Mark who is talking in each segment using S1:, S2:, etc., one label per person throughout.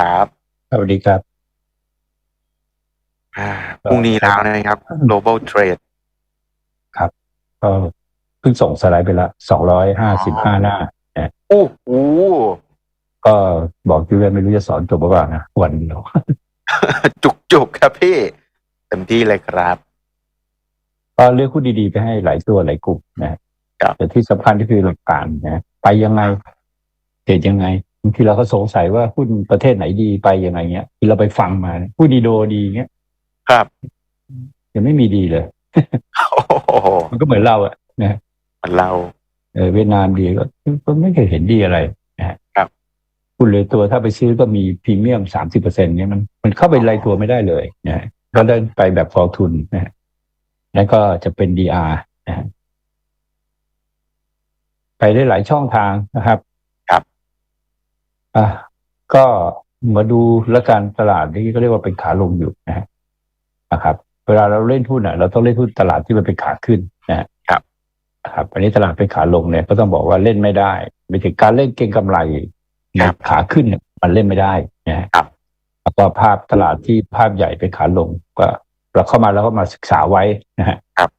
S1: ครับ
S2: สวัสดีครับ
S1: อ่าพรุ่งนี้แล้วนะครับ global trade
S2: ก็เพิ่งส่งสไลด์ไปละสองร้อยห้าสิบห้าหน้า
S1: โอ้โห
S2: ก็บอกยูเวนไม่รู้จะสอนจบหรือเปล่านะวันเดียว
S1: จุกจุกๆครับพี่เต็มที่เลยครับ
S2: ก็เลือกหุ้นดีๆไปให้หลายตัวหลายกลุ่มนะครับแต่ที่สำคัญก็คือหลักการนะ ไปยังไงเหตุยังไง บางทีเราก็สงสัยว่าหุ้นประเทศไหนดีไปยังไงเงี้ยที่เราไปฟังมาเนี่ยหุ้นดีโดดีเงี้ย
S1: ครับ
S2: ยังไม่มีดีเลย
S1: โอ้โห
S2: มันก็เหมือนเราอะนะ
S1: มันเรา
S2: เออเวียดนามดีก็ก็ไม่เคยเห็นดีอะไรนะฮะ
S1: ครับ
S2: คุณเลยตัวถ้าไปซื้อก็มีพรีเมียมสามสิบเปอร์เซ็นต์เนี่ยมันมันเข้าไปรายตัวไม่ได้เลยนะฮะก็ได้ไปแบบกองทุนนะฮะแล้วก็จะเป็นดีอาร์นะฮะไปได้หลายช่องทางนะครับ
S1: ครับ
S2: อะก็มาดูและการตลาดนี่ก็เรียกว่าเป็นขาลงอยู่นะฮะนะครับ เวลาเราเล่นหุ้นอะ เราต้องเล่นหุ้นตลาดที่มันเป็นขาขึ้นนะฮะนะครับ อันนี้ตลาดเป็นขาลงเนี่ยก็ต้องบอกว่าเล่นไม่ได้ไปถึงการเล่นเก็งกำไรใน
S1: ครับ
S2: ขาขึ้นเนี่ยมันเล่นไม่ได้นะฮะ
S1: ครับ
S2: แล้วก็ภาพตลาดที่ภาพใหญ่เป็นขาลงก็เราเข้ามาแล้วก็มาศึกษาไว้นะฮะ
S1: ครับ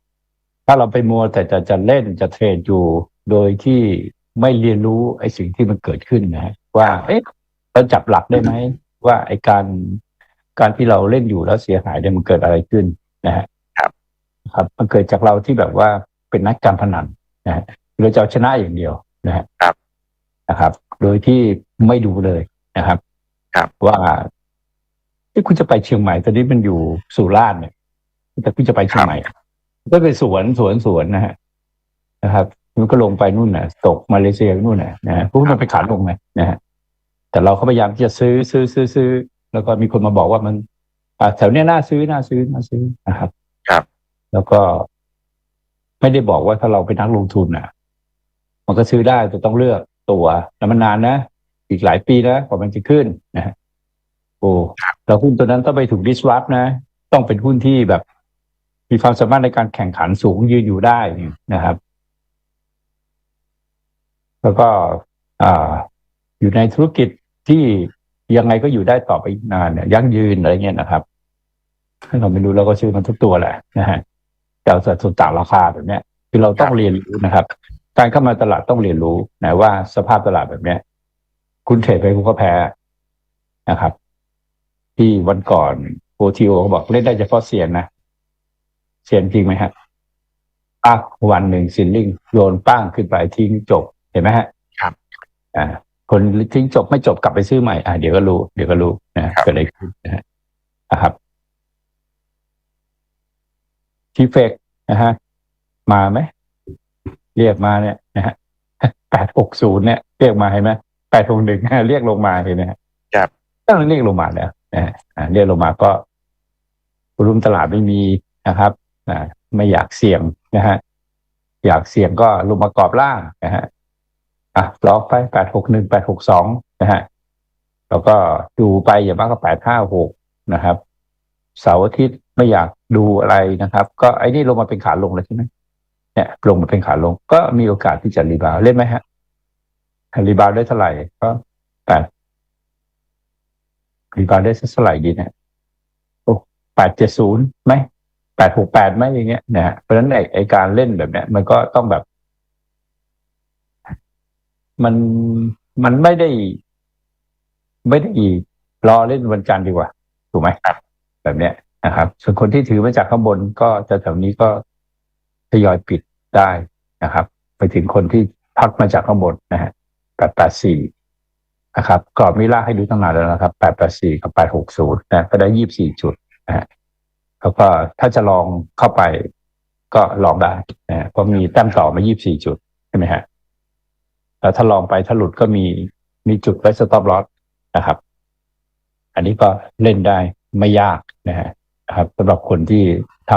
S2: ถ้าเราไปมัวแต่จะจะเล่นจะเทรดอยู่โดยที่ ไม่เรียนรู้ไอ้สิ่งที่มันเกิดขึ้นนะฮะว่า เอ๊ะเราจับหลักได้ไหมว่าไอ้การการที่เราเล่นอยู่แล้วเสียหายเนี่ยมันเกิดอะไรขึ้นนะฮะ
S1: ครับ
S2: ครับ มันเกิดจากเราที่แบบว่าเป็นนักการพนันนะฮะเราจะเอาชนะอย่างเดียวนะฮะ
S1: ครับ
S2: นะครับ โดยที่ไม่ดูเลยนะครับ
S1: ครับ
S2: ว่าที่คุณจะไปเชียงใหม่ตอนนี้มันอยู่สุราษฎร์เนี่ยแต่คุณจะไปเชียงใหม่ก็ไปสวนสวนสวนนะฮะนะครับ มันก็ลงไปนู่นน่ะ ตกมาเลเซียนู่นน่ะนะฮะพวกมันไปขาลงไงนะฮะแต่เราก็พยายามที่จะซื้อซื้อซื้อซื้อ แล้วก็มีคนมาบอกว่ามันอ่าแถวเนี้ยน่าซื้อน่าซื้อน่าซื้อนะครับ
S1: ครับ
S2: แล้วก็ ไม่ได้บอกว่าถ้าเราเป็นนักลงทุนน่ะ มันก็ซื้อได้แต่ต้องเลือกตัวแล้วมันนานนะอีกหลายปีนะกว่ามันจะขึ้นนะฮะโอ้แล้วหุ้นตัวนั้นต้องไปถูก disrupt นะ ต้องเป็นหุ้นที่แบบ มีความสามารถในการแข่งขันสูงยืนอยู่ได้นะครับ แล้วก็ออยู่ในธุรกิจที่ยังไงก็อยู่ได้ต่อไปนานเนี่ยยั่งยืนอะไรเงี้ยนะครับถ้าเราไม่รู้เราก็ซื้อมันทุกตัวแหละนะฮะแต่เอาสัดส่วนต่างราคาแบบเนี้ยคือเราต้องเรียนรู้นะครับ การเข้ามาตลาดต้องเรียนรู้นะว่าสภาพตลาดแบบเนี้ย คุณเทรดไปคุณก็แพ้นะครับ ที่วันก่อนโอทีโอเขาบอกเล่นได้เฉพาะเสียนนะเสียนจริงไหมฮะปักวันหนึ่งซิลลิงโยนป้างขึ้นไปทิ้งจบ เห็นไหมฮะ
S1: ครับ
S2: อ่าคนทิ้งจบไม่จบกลับไปซื้อใหม่อ่าเดี๋ยวก็รู้เดี๋ยวก็รู้นะครับเกิดอะไรขึ้นนะฮะนะครับทีเฟกนะฮะมาไหมเรียกมาเนี่ยนะฮะแปดหกศูนย์เนี่ยเรียกมาเห็นไหมแปดหกหนึ่งเรียกลงมาเห็นไหมฮะ
S1: ครับ
S2: ต้องเรียกลงมาแล้วนะฮะอ่าเรียกลงมาก็รุมตลาดไม่มีนะครับอ่าไม่อยากเสี่ยงนะฮะอยากเสี่ยงก็ลงมากรอบล่างนะฮะ อะล็อกไปแปดหกหนึ่งแปดหกสองนะฮะแล้วก็ดูไปอย่ามากก็แปดห้าหกนะครับ เสาร์อาทิตย์ไม่อยากดูอะไรนะครับ ก็ไอ้นี่ลงมาเป็นขาลงแล้วใช่ไหมเนี่ยลงมาเป็นขาลง ก็มีโอกาสที่จะรีบาวเล่นไหมฮะรีบาวได้เท่าไหร่ก็แปดรีบาวได้สักเท่าไหร่ดีเนี่ยโอ้แปดเจ็ดศูนย์ไหมแปดหกแปดไหมอย่างเงี้ยนะฮะเพราะฉะนั้นไอ้การเล่นแบบเนี้ยมันก็ต้องแบบ มันมันไม่ได้ ไม่ได้รอเล่นวันจันทร์ดีกว่า ถูกไหมครับ แบบเนี้ยนะครับ ส่วนคนที่ถือมาจากข้างบนก็จะแถวนี้ก็ทยอยปิดได้นะครับ ไปถึงคนที่พักมาจากข้างบนนะฮะแปดแปดสี่นะครับกรอบมิล่าให้ดูตั้งนานแล้วนะครับแปดแปดสี่กับแปดหกศูนย์นะก็ได้ยี่บสี่จุดนะฮะแล้วก็ถ้าจะลองเข้าไปก็ลองได้นะฮะเพราะมีแต้มต่อมายี่บสี่จุดใช่ไหมฮะ แล้วถ้าลองไปถ้าหลุดก็มีมีจุดไว้สต็อปลอสนะครับ อันนี้ก็เล่นได้ไม่ยากนะฮะนะครับสำหรับคนที่ท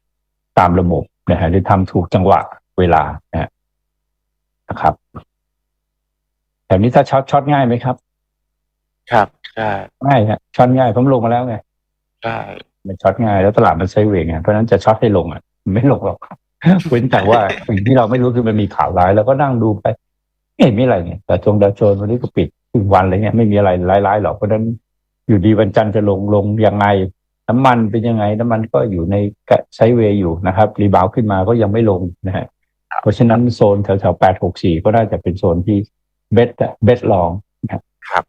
S2: ำตามระบบนะฮะหรือทำถูกจังหวะเวลานะฮะนะครับแบบนี้ถ้าช็อตช็อตง่ายไหมครับ
S1: ครับใช่
S2: ง่ายฮะช็อตง่ายผมลงมาแล้วไง
S1: ใช่
S2: มันช็อตง่ายแล้วตลาดมันไซด์เวย์ไงเพราะฉะนั้นจะช็อตให้ลงอะมันไม่ลงหรอกเว้นแต่ว่าสิ่งที่เราไม่รู้คือมันมีข่าวร้าย แล้วก็นั่งดูไป ไม่เห็นมีอะไรไงแต่จงดาวโจนส์วันนี้ก็ปิดครึ่งวันอะไรเงี้ยไม่มีอะไรร้ายๆหรอกเพราะฉะนั้นอยู่ดีวันจันทร์จะลงลงยังไง น้ำมันเป็นยังไง น้ำมันก็อยู่ในไซด์เวย์อยู่นะครับ รีบาวขึ้นมาก็ยังไม่ลงนะฮะเพราะฉะนั้นโซนแถวๆแปดหกสี่ก็น่าจะเป็นโซนที่เบสเบสลองนะครับ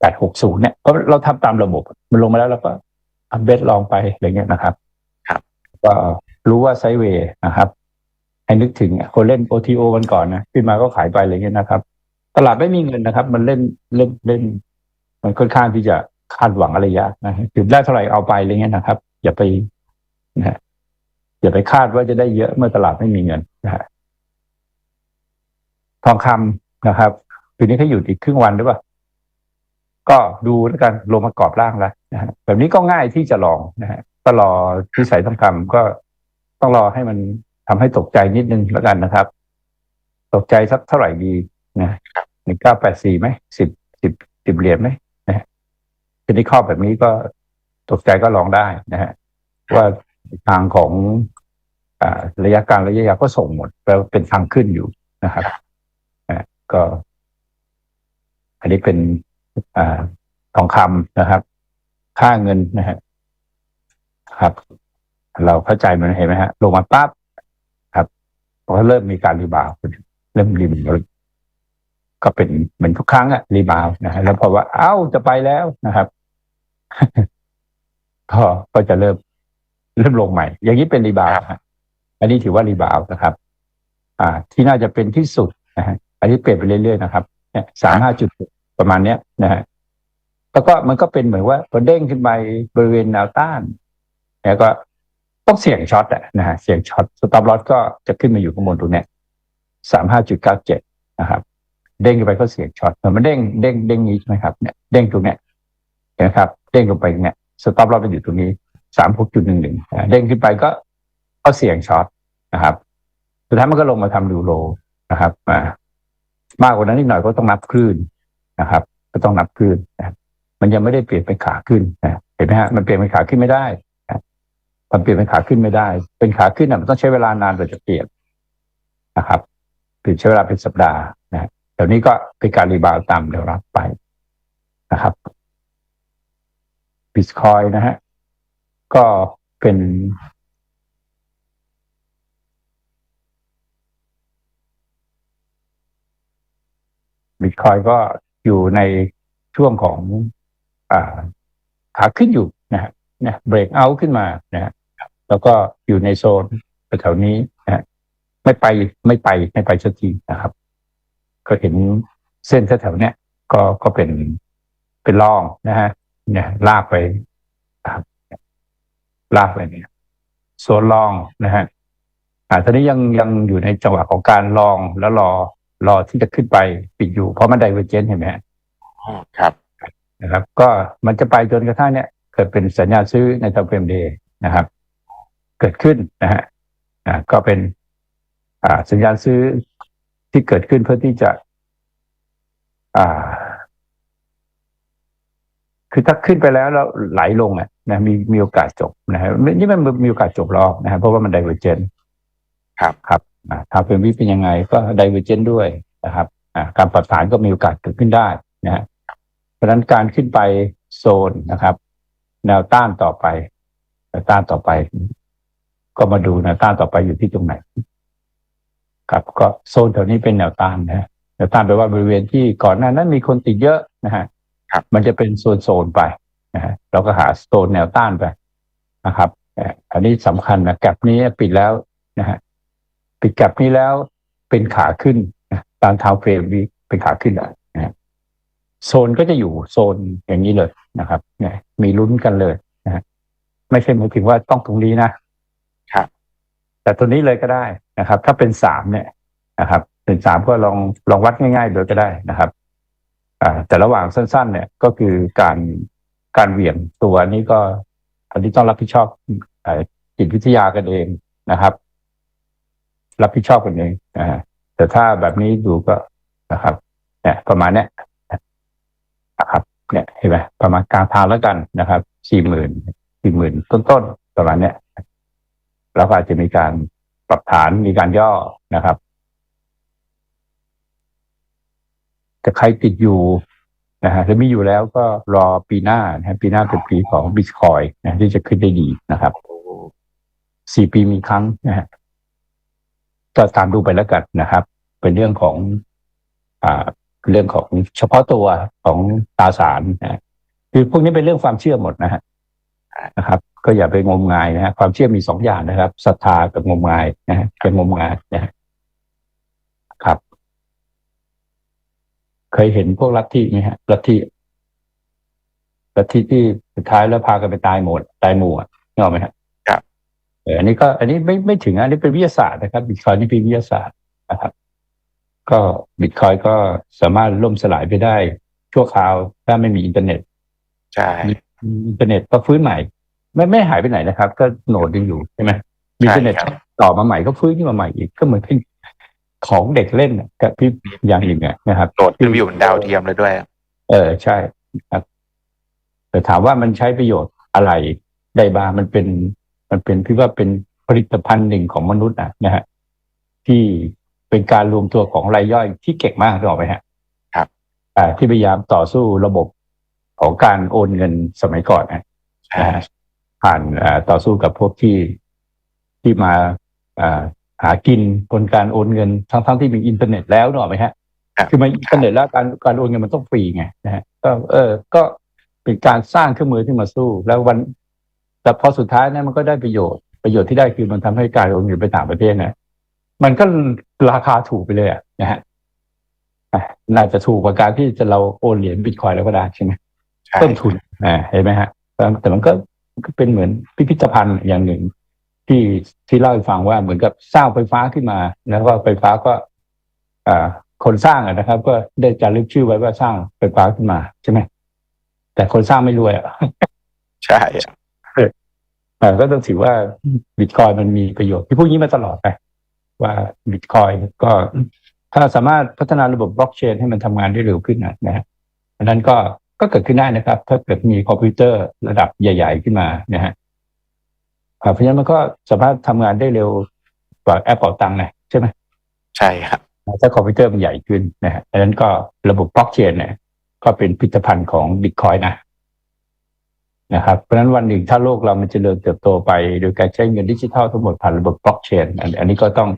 S2: แปดหกศูนย์เนี่ยเพราะเราทำตามระบบ มันลงมาแล้วเราก็อัพเบสลองไปอะไรเงี้ยนะครับ
S1: ครับ
S2: ก็รู้ว่าไซด์เวย์นะครับ ให้นึกถึงคนเล่น OTO วันก่อนนะขึ้นมาก็ขายไปอะไรเงี้ยนะครับ ตลาดไม่มีเงินนะครับ มันเล่นเล่นเล่น มันค่อนข้างที่จะคาดหวังอะไรยากนะฮะคือได้เท่าไหร่เอาไปอะไรเงี้ยนะครับ อย่าไปนะฮะอย่าไปคาดว่าจะได้เยอะเมื่อตลาดไม่มีเงินนะฮะทองคำนะครับคืนนี้เขาอยู่อีกครึ่งวันหรือเปล่าก็ดูแล้วกันลงมากรอบล่างแล้วนะฮะแบบนี้ก็ง่ายที่จะลองนะฮะก็รอที่ใส่ทองคำก็ต้องรอให้มัน ทำให้ตกใจนิดนึงแล้วกันนะครับ ตกใจสักเท่าไหร่ดีนะหนึ่งเก้าแปดสี่ไหมสิบสิบสิบเหรียญไหมนะฮะทีนี้ข้อแบบนี้ก็ตกใจก็ลองได้นะฮะว่าทางของอระยะกางระยะยาวก็ส่งหมดแปลว่าเป็นทางขึ้นอยู่นะครับนะก็ อันนี้เป็นอ่าทองคำนะครับ ค่าเงินนะฮะครับ เราเข้าใจมันเห็นไหมฮะ ลงมาปั๊บ พอเริ่มมีการรีบาวเริ่มรีบาวก็เป็นเหมือนทุกครั้งอะรีบาวนะฮะแล้วพอว่าเอ้าจะไปแล้วนะครับก็ก็จะเริ่มเริ่มลงใหม่ อย่างนี้เป็นรีบาวอันนี้ถือว่ารีบาวนะครับ อ่า ที่น่าจะเป็นที่สุดนะฮะอันนี้เปลี่ยนไปเรื่อยๆนะครับสามห้าจุดประมาณเนี้ยนะฮะแล้วก็มันก็เป็นเหมือนว่าพอเด้งขึ้นไปบริเวณแนวต้าน แล้วก็ ต้องเสี่ยงช็อตอะนะฮะเสี่ยงช็อตสต็อปลอสก็จะขึ้นมาอยู่ข้างบนตรงเนี้ยสามห้าจุดเก้าเจ็ดนะครับ เด้งไปก็เสี่ยงช็อตมันเด้งเด้งเด้งนี้ใช่ไหมครับเนี่ยเด้งตรงเนี้ยเห็นไหมครับ เด้งลงไปเนี่ยสต็อปลอสมันอยู่ตรงนี้สามหกจุดหนึ่งหนึ่งเด้งขึ้นไปก็ก็เสี่ยงช็อตนะครับสุดท้ายมันก็ลงมาทำดูโลนะครับอ่ามากกว่านั้นนิดหน่อยก็ต้องนับคลื่นนะครับ ก็ต้องนับคลื่นนะมันยังไม่ได้เปลี่ยนเป็นขาขึ้นนะเห็นไหมฮะมันเปลี่ยนเป็นขาขึ้นไม่ได้ มันเปลี่ยนเป็นขาขึ้นไม่ได้ เป็นขาขึ้นน่ะมันต้องใช้เวลานานกว่าจะเปลี่ยนนะครับเปลี่ยนใช้เวลาเป็นสัปดาห์นะเดี๋ยวนี้ก็เป็นการรีบาวตามแนวรับไปนะครับบิตคอยนะฮะก็เป็นบิตคอยก็อยู่ในช่วงของอขาขึ้นอยู่นะฮะเนี่ยเบรกเอาขึ้นมานะฮะ แล้วก็อยู่ในโซนแถวนี้นะฮะไม่ไปไม่ไปไม่ไปสักทีนะครับ ก็เห็นเส้นแถวๆเนี้ยก็ก็เป็นเป็นล่องนะฮะเนี่ยลากไปนะครับลากไปเนี่ยโซนล่องนะฮะอ่าตอนนี้ยังยังอยู่ในจังหวะของการลองแล้วรอรอที่จะขึ้นไปปิดอยู่เพราะมันไดเวอร์เจนเห็นไหมฮะ
S1: อ๋อครับ
S2: นะครับ ก็มันจะไปจนกระทั่งเนี่ยเกิดเป็นสัญญาณซื้อในทางเฟรมเดย์นะครับ เกิดขึ้นนะฮะอ่าก็เป็นอ่าสัญญาณซื้อที่เกิดขึ้นเพื่อที่จะ อ่า คือถ้าขึ้นไปแล้วแล้วไหลลงอะนะมีมีโอกาสจบนะฮะนี่มันมีโอกาสจบรอบนะฮะเพราะว่ามันไดเวอร์เจน
S1: ครับ
S2: ครับอ่าทางเฟรมวิเป็นยังไง ก็ไดเวอร์เจนด้วยนะครับอ่าการปรับฐานก็มีโอกาสเกิดขึ้นได้นะฮะเพราะฉะนั้นการขึ้นไปโซนนะครับ แนวต้านต่อไปแนวต้านต่อไป ก็มาดูแนวต้านต่อไปอยู่ที่ตรงไหน ครับก็โซนแถวนี้เป็นแนวต้านนะฮะแนวต้านแปลว่าบริเวณที่ก่อนหน้านั้นมีคนติดเยอะนะฮะ
S1: ครับ
S2: มันจะเป็นโซนโซนๆไปนะฮะเราก็หาโซนแนวต้านไปนะครับอ่าอันนี้สำคัญนะแกลบนี้ปิดแล้วนะฮะปิดกลับนี้แล้วเป็นขาขึ้นนะตามเท้าเฟรมวีเป็นขาขึ้นอะนะฮะโซนก็จะอยู่โซนอย่างนี้เลยนะครับ เนี่ย มีลุ้นกันเลยนะฮะไม่ใช่หมายถึงว่าต้องตรงนี้นะครับ แต่ตัวนี้เลยก็ได้นะครับ ถ้าเป็นสามเนี่ยนะครับเป็นสามก็ลองลองวัดง่ายๆเลยก็ได้นะครับอ่าแต่ระหว่างสั้น ๆ เนี่ยก็คือการการเหวี่ยงตัวนี้ก็ อันนี้ต้องรับผิดชอบจิตวิทยากันเองนะครับ รับผิดชอบกันเองนะฮะแต่ถ้าแบบนี้ดูก็นะครับ เนี่ยประมาณเนี้ยนะครับ เนี่ยเห็นไหมประมาณกลางทางแล้วกันนะครับสี่หมื่นสี่หมื่นต้นๆประมาณเนี้ย แล้วก็อาจจะมีการปรับฐานมีการย่อนะครับแต่ใครติดอยู่นะฮะหรือมีอยู่แล้วก็รอปีหน้านะฮะปีหน้าเป็นปีของบิตคอยนะที่จะขึ้นได้ดีนะครับสี่ปีมีครั้งนะฮะก็ตามดูไปแล้วกันนะครับ เป็นเรื่องของอ่าเรื่องของเฉพาะตัวของตาสารนะคือพวกนี้เป็นเรื่องความเชื่อหมดนะฮะ นะครับ ก็อย่าไปงมงายนะฮะความเชื่อมีสองอย่างนะครับศรัทธากับงมงายนะฮะเป็นงมงายนะฮะครับ เคยเห็นพวกลัทธิไหมฮะลัทธิลัทธิที่สุดท้ายแล้วพากันไปตายหมดตายหมู่อะนึกออกไหมฮะเอออันนี้ก็ อันนี้ไม่ไม่ถึงอันนี้เป็นวิทยาศาสตร์นะครับบิตคอยนี่เป็นวิทยาศาสตร์นะครับ ก็บิตคอยก็สามารถล่มสลายไปได้ชั่วคราวถ้าไม่มีอินเทอร์เน็ต
S1: ใช่
S2: มี อินเทอร์เน็ตก็ฟื้นใหม่ ไม่ไม่หายไปไหนนะครับ ก็โหนดยังอยู่ใช่ไหมมีอินเทอร์เน็ตต่อมาใหม่ก็ฟื้นขึ้นมาใหม่อีกก็เหมือนเป็นของเด็กเล่นน่ะกับพี่อย่างหนึ่งอะนะครับ
S1: โหลดขึ้นไปอยู่บนดาวเทียมเลยด้วย
S2: เออใช่ครับ แต่ถามว่ามันใช้ประโยชน์อะไรได้บ้างมันเป็น มันเป็นพี่ว่าเป็นผลิตภัณฑ์หนึ่งของมนุษย์นะนะฮะที่เป็นการรวมตัวของรายย่อยที่เก่งมากถูกไหมฮะ
S1: ครับ
S2: อ่าที่พยายามต่อสู้ระบบ ของการโอนเงินสมัยก่อนนะ
S1: ใช่
S2: นะฮะผ่านอ่าต่อสู้กับพวกที่ที่มาอ่าหากินบนการโอนเงินทั้งทั้งที่มีอินเทอร์เน็ตแล้วนึกออกไหมฮะ
S1: ครับ
S2: คือมันอินเทอร์เน็ตแล้วการการโอนเงินมันต้องฟรีไงนะฮะก็เออก็เป็นการสร้างเครื่องมือที่มาสู้ แล้ววัน แต่พอสุดท้ายเนี่ยมันก็ได้ประโยชน์ประโยชน์ที่ได้คือมันทำให้การโอนเงินไปต่างประเทศเนี่ยมันก็ราคาถูกไปเลยอะนะฮะอะน่าจะถูกกว่าการที่จะเราโอนเหรียญบิตคอยแล้วก็ได้ใช่ไหม
S1: ใช่
S2: ต้นทุนอ่าเห็นไหมฮะแต่แต่มันก็มันก็เป็นเหมือนพิพิธภัณฑ์อย่างหนึ่ง ที่ที่เล่าให้ฟังว่าเหมือนกับสร้างไฟฟ้าขึ้นมา แล้วก็ไฟฟ้าก็ อ่า คนสร้างอะนะครับ ก็ได้จารึกชื่อไว้ว่าสร้างไฟฟ้าขึ้นมาใช่ไหมแต่คนสร้างไม่รวยอะ
S1: ใช่อะ
S2: เอ่อก็ต้องถือว่าบิตคอยมันมีประโยชน์ที่พูดอย่างนี้มาตลอดไปว่าบิตคอยก็ถ้าสามารถพัฒนาระบบบล็อกเชนให้มันทำงานได้เร็วขึ้นนะนะฮะอันนั้นก็ ก็เกิดขึ้นได้นะครับ ถ้าเกิดมีคอมพิวเตอร์ระดับใหญ่ ๆขึ้นมานะฮะอ่าเพราะฉะนั้นมันก็สามารถทำงานได้เร็วกว่าแอปเป่าตังค์นะใช่ไหม
S1: ใช่ครับ
S2: ถ้าคอมพิวเตอร์มันใหญ่ขึ้นนะฮะอันนั้นก็ระบบบล็อกเชนเนี่ยก็เป็นพิพิธภัณฑ์ของบิตคอยนะนะครับ เพราะฉะนั้นวันหนึ่งถ้าโลกเรามันจเจริญเติบโตไป โดยการใช้เงินดิจิทัลทั้งหมดผ่านระบบบล็อกเชนอันอันนี้ก็ต้อง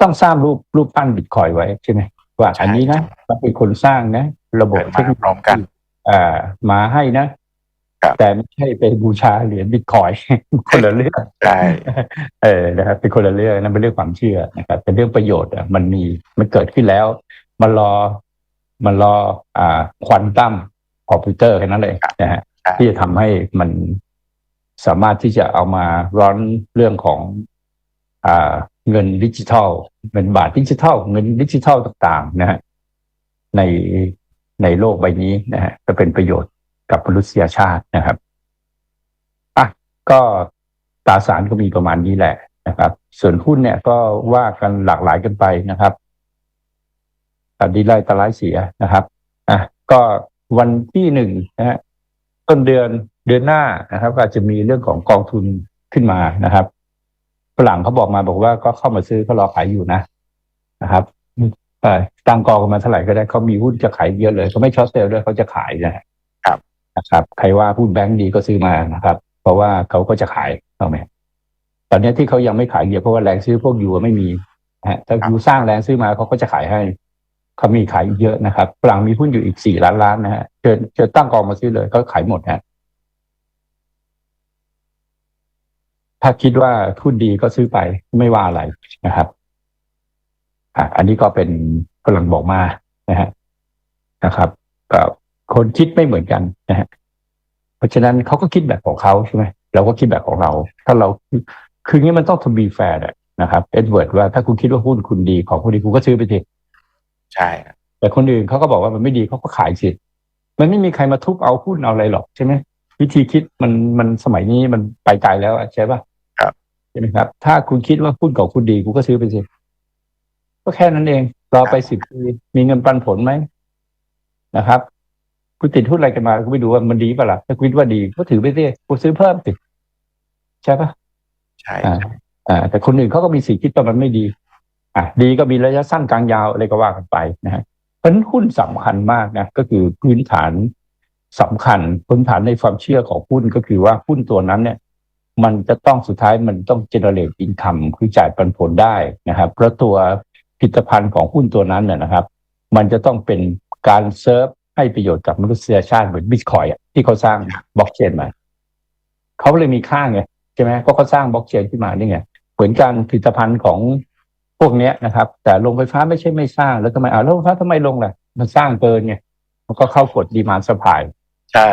S2: ต้องสร้างรูปรูปปั้นบิตคอยไว้ใช่ไหมว่า
S1: ใช่
S2: อันนี้นะมันเป็นคนสร้างนะ ระบบ
S1: เกิด
S2: เท
S1: มา
S2: คโนโล
S1: พร้อมกัน
S2: ยี อ่ามาให้นะ
S1: ครับ
S2: แต่ไม่ใช่ไปบูชาเหรียญบิตคอยคนละเรื่อง
S1: ใช่
S2: เออนะครับ เป็นคนละเรื่องนั่นเป็นเรื่องความเชื่อนะครับ เป็นเรื่องประโยชน์อะมันมีมันเกิดขึ้นแล้ว มันรอมันรอ อ่า ควอนตัมคอมพิวเตอร์แค่นั้นเลยนะฮะที่จะทำให้มันสามารถที่จะเอามาร้อนเรื่องของ อ่า เงินดิจิทัลเงินบาทดิจิทัล เงินดิจิทัลต่าง ๆ นะฮะใน ในโลกใบนี้นะฮะจะเป็นประโยชน์กับมนุษยชาตินะครับอะก็ตราสารก็มีประมาณนี้แหละนะครับ ส่วนหุ้นเนี่ยก็ว่ากันหลากหลายกันไปนะครับตัดดีไล่ตะไลเสียนะครับอะก็วันที่หนึ่งนะฮะต้นเดือนเดือนหน้านะครับ ก็จะมีเรื่องของกองทุนขึ้นมานะครับฝรั่งเขาบอกมาบอกว่าก็เข้ามาซื้อก็รอขายอยู่นะนะครับ ตั้งกองกันมาเท่าไหร่ก็ได้เขามีหุ้นจะขายเยอะเลยเขาไม่ช็อตเซลล์ด้วยเขาจะขายนะครับนะครับ ใครว่าหุ้นแบงก์ดีก็ซื้อมานะครับ เพราะว่าเขาก็จะขายเอาไหมตอนนี้ที่เขายังไม่ขายเยอะเพราะว่าแรงซื้อพวกยูไม่มีนะฮะถ้ายูสร้างแรงซื้อมาเขาก็จะขายให้เขามีขายอีกเยอะนะครับฝรั่งมีหุ้นอยู่อีกสี่ล้านล้านนะฮะเชิญเชิญตั้งกองมาซื้อเลยก็ขายหมดนะถ้าคิดว่าทุนดีก็ซื้อไปไม่ว่าอะไรนะครับ อะอันนี้ก็เป็นกำลังบอกมานะฮะนะครับก็คนคิดไม่เหมือนกันนะฮะเพราะฉะนั้นเขาก็คิดแบบของเขาใช่ไหมเราก็คิดแบบของเรา ถ้าเราคืองี้มันต้องทบีแฟร์นะครับเอ็ดเวิร์ดว่าถ้าคุณคิดว่าหุ้นคุณดีของคุณดีคุณก็ซื้อไปสิ
S1: ใช่ครับ
S2: แต่คนอื่นเขาก็บอกว่ามันไม่ดีเขาก็ขายสิมันไม่มีใครมาทุบเอาหุ้นเอาอะไรหรอกใช่ไหมวิธีคิดมันมันสมัยนี้มันไปไกลแล้วอะใช่ปะ
S1: ครับ
S2: ใช่ไหมครับ ถ้าคุณคิดว่าหุ้นของคุณดีคุณก็ซื้อไปสิ ก็แค่นั้นเอง รอไปสิบปี มีเงินปันผลไหมนะครับ คุณติดหุ้นอะไรกันมาคุณไปดูว่ามันดีเปล่าล่ะถ้าคุณคิดว่าดีก็ถือไปสิคุณซื้อเพิ่มสิใช่ปะ
S1: ใช่
S2: อ่าอ่าแต่คนอื่นเขาก็มีสิทธิ์คิดว่ามันไม่ดี อะดีก็มีระยะสั้นกลางยาวอะไรก็ว่ากันไปนะฮะราะฉะนั้นหุ้นสำคัญมากนะก็คือพื้นฐานสำคัญพื้นฐานในความเชื่อของหุ้นก็คือว่าหุ้นตัวนั้นเนี่ย มันจะต้องสุดท้ายมันต้อง generate income คือจ่ายปันผลได้นะครับเพราะตัวผ ลิตภัณฑ์ของหุ้นตัวนั้นเนี่ยนะครับ มันจะต้องเป็นการเซิร์ฟให้ประโยชน์กับมนุษยชาติเหมือนบิตคอยที่เขาสร้างบล็อกเชนมาเขาเลยมีค่าไงใช่ไหมเพราะเขาสร้างบล็อกเชนขึ้นมานี่ไงเหมือนการผลิตภัณฑ์ของพวกเนี้ยนะครับ แต่โรงไฟฟ้าไม่ใช่ไม่สร้างแล้วทำไมอ่าโรงไฟฟ้าทำไมลงล่ะ มันสร้างเกินไงมันก็เข้ากฎดีมานสปาย
S1: ใช่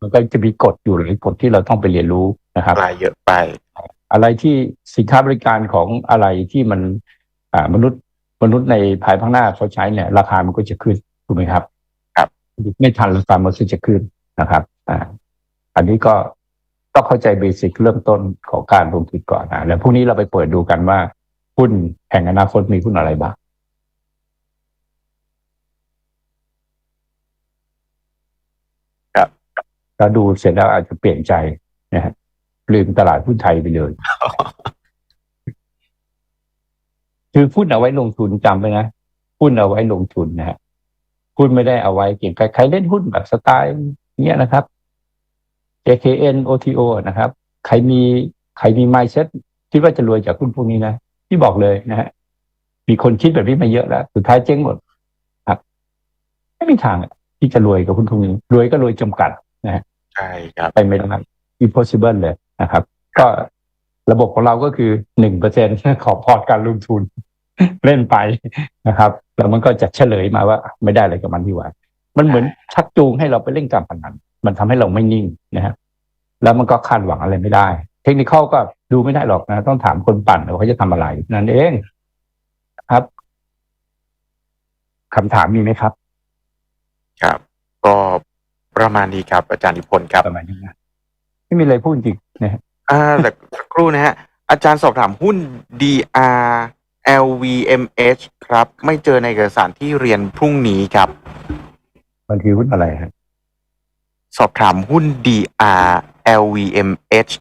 S2: มันก็จะมีกฎอยู่หลายกฎที่เราต้องไปเรียนรู้นะครับ
S1: รายเยอะไป
S2: อะไรที่สินค้าบริการของอะไรที่มันอ่ามนุษย์ มนุษย์ในภายภาคหน้าเขาใช้เนี่ยราคามันก็จะขึ้นถูกไหมครับ
S1: ครับ
S2: ไม่ทันราคามันก็จะขึ้นนะครับอ่าอันนี้ก็ต้องเข้าใจเบสิกเริ่มต้นของการลงทุนก่อนนะแล้วพรุ่งนี้เราไปเปิดดูกันว่าหุ้นแห่งอนาคตมีหุ้นอะไรบ้าง
S1: ครับ
S2: ถ้าดูเสร็จแล้วอาจจะเปลี่ยนใจนะฮะลืมตลาดหุ้นไทยไปเลย คือหุ้นเอาไว้ลงทุนจำไว้นะหุ้นเอาไว้ลงทุนนะฮะหุ้นไม่ได้เอาไว้เก่งใครใครเล่นหุ้นแบบสไตล์เนี้ยนะครับ JKN OTO นะครับ ใครมีใครมี mindset คิดว่าจะรวยจากหุ้นพวกนี้นะที่บอกเลยนะฮะมีคนคิดแบบนี้มาเยอะแล้ว สุดท้ายเจ๊งหมดครับไม่มีทางอะที่จะรวยกับหุ้นพวกนี้รวยก็รวยจำกัดนะฮะ
S1: ใช่ครับ
S2: ไปไม่ได้ impossible เลยนะครับ ก็ ระบบของเราก็คือหนึ่งเปอร์เซ็นของพอร์ตการลงทุนเล่นไปนะครับ แล้วมันก็จะเฉลยมาว่า ไม่ได้อะไรกับมันที่ว่า มันเหมือนชักจูงให้เราไปเล่นการพนันมันทำให้เราไม่นิ่งนะครับแล้วมันก็คาดหวังอะไรไม่ได้ เทคนิคก็ดูไม่ได้หรอกนะ ต้องถามคนปั่นว่าเขาจะทำอะไร นั่นเองครับคำถามมีไหมครับ
S1: ครับ ก็ประมาณนี้ครับ อาจารย์นิพนธ์ครับ
S2: ประมาณนี้นะไม่มีอะไรพูดจริงนะฮะ
S1: อ่าแต่สักค รู่นะฮะ อาจารย์สอบถามหุ้น DR LVMH ครับ ไม่เจอในเอกสารที่เรียนพรุ่งนี้ครับ
S2: บางทีหุ้นอะไรฮะ
S1: สอบถามหุ้น DR LVMH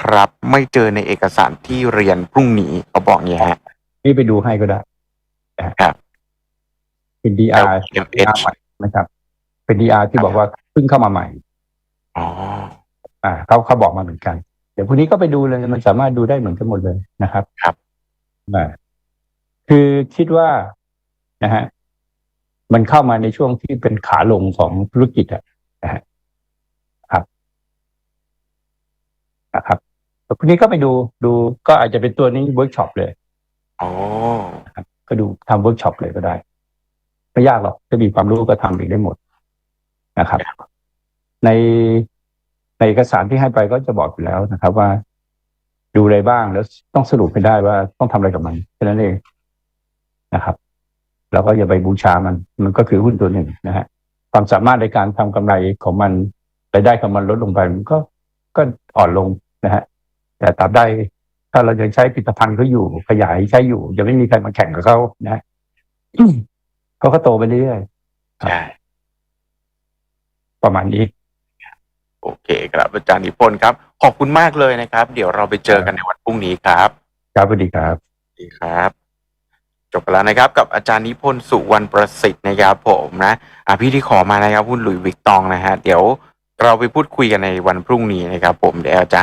S1: ครับ ไม่เจอในเอกสารที่เรียนพรุ่งนี้เขาบอกอย่างนี้ฮะ
S2: นี่ไปดูให้ก็ได้นะฮะ
S1: ครับ
S2: เป็น DR
S1: LVMH
S2: ใหม่นะครับ เป็น DR ที่บอกว่าเพิ่งเข้ามาใหม่
S1: อ๋อ
S2: อ่าเขาเขาบอกมาเหมือนกัน เดี๋ยวพรุ่งนี้ก็ไปดูเลยมันสามารถดูได้เหมือนกันหมดเลยนะครับ
S1: ครับ
S2: อ่าคือคิดว่านะฮะมันเข้ามาในช่วงที่เป็นขาลงของธุรกิจอะนะฮะครับนะครับแล้วพรุ่งนี้ก็ไปดูดูก็อาจจะเป็นตัวนี้เวิร์กช็อปเลย
S1: อ๋อ
S2: ครับก็ดูทำเวิร์กช็อปเลยก็ได้ไม่ยากหรอกถ้ามีความรู้ก็ทำเองได้หมดนะครับ ในใน เอกสารที่ให้ไปก็จะบอกอยู่แล้วนะครับ ว่า ดูอะไรบ้างแล้วต้องสรุปให้ได้ว่าต้องทำอะไรกับมันแค่นั้นเองนะครับ แล้วก็อย่าไปบูชามัน มันก็คือหุ้นตัวหนึ่งนะฮะความสามารถในการทำกำไรของมันรายได้ของมันลดลงไปมันก็ก็อ่อนลงนะฮะแต่ตราบใดถ้าเรายังใช้ผลิตภัณฑ์เขาอยู่ขยายใช้อยู่ยังไม่มีใครมาแข่งกับเขานะเขาก็โตไปเรื่อย
S1: ใช่
S2: ๆประมาณนี้
S1: โอเคครับอาจารย์นิพนธ์ครับ ขอบคุณมากเลยนะครับ เดี๋ยวเราไปเจอกันในวันพรุ่งนี้ครับ
S2: ครับสวัสดีครับ
S1: สวัสดีครับจบไปแล้วนะครับ กับอาจารย์นิพนธ์สุวรรณประสิทธิ์นะครับผมนะอะพี่ที่ขอมานะครับหุ้นหลุยส์วิกตองนะฮะเดี๋ยวเราไปพูดคุยกันในวันพรุ่งนี้นะครับ ผมเดี๋ยวอาจารย์